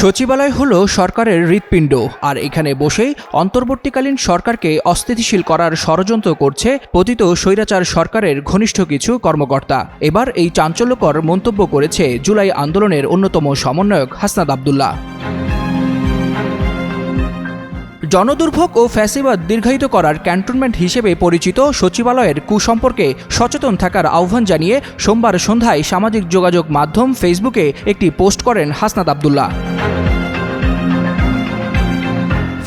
সচিবালয় হল সরকারের হৃৎপিণ্ড, আর এখানে বসেই অন্তর্বর্তীকালীন সরকারকে অস্থিতিশীল করার ষড়যন্ত্র করছে পতিত স্বৈরাচার সরকারের ঘনিষ্ঠ কিছু কর্মকর্তা। এবার এই চাঞ্চল্যকর মন্তব্য করেছে জুলাই আন্দোলনের অন্যতম সমন্বয়ক হাসনাদ আবদুল্লাহ। জনদুর্ভোগ ও ফ্যাসিবাদ দীর্ঘায়িত করার ক্যান্টনমেন্ট হিসেবে পরিচিত সচিবালয়ের কুসম্পর্কে সচেতন থাকার আহ্বান জানিয়ে সোমবার সন্ধ্যায় সামাজিক যোগাযোগ মাধ্যম ফেসবুকে একটি পোস্ট করেন হাসনাদ আবদুল্লাহ।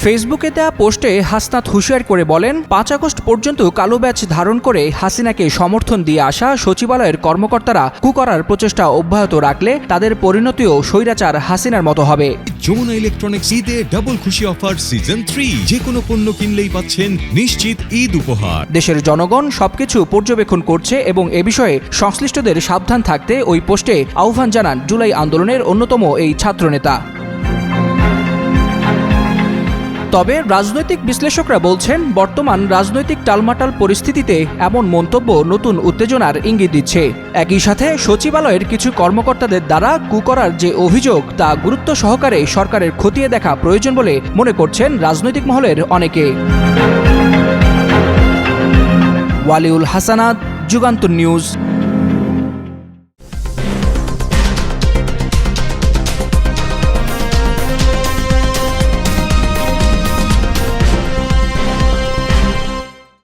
ফেসবুকে দেওয়া পোস্টে হাসনাত হুঁশিয়ার করে বলেন পাঁচ আগস্ট পর্যন্ত কালো ব্যাচ ধারণ করে হাসিনাকে সমর্থন দিয়ে আসা সচিবালয়ের কর্মকর্তারা কুকরার প্রচেষ্টা অব্যাহত রাখলে তাদের পরিণতিও স্বৈরাচার হাসিনার মতো হবে। যমুনা ইলেকট্রনিক্স ঈদে ডাবল খুশি অফার সিজন থ্রি যে কোনো পণ্য কিনলেই পাচ্ছেন নিশ্চিত ঈদ উপহার। দেশের জনগণ সবকিছু পর্যবেক্ষণ করছে এবং এ বিষয়ে সংশ্লিষ্টদের সাবধান থাকতে ওই পোস্টে আহ্বান জানান জুলাই আন্দোলনের অন্যতম এই ছাত্রনেতা। তবে রাজনৈতিক বিশ্লেষকরা বলছেন, বর্তমান রাজনৈতিক টালমাটাল পরিস্থিতিতে এমন মন্তব্য নতুন উত্তেজনার ইঙ্গিত দিচ্ছে। একই সাথে সচিবালয়ের কিছু কর্মকর্তাদের দ্বারা কু করার যে অভিযোগ, তা গুরুত্ব সহকারে সরকারের খতিয়ে দেখা প্রয়োজন বলে মনে করছেন রাজনৈতিক মহলের অনেকে। ওয়ালিউল হাসানাত, যুগান্তর নিউজ।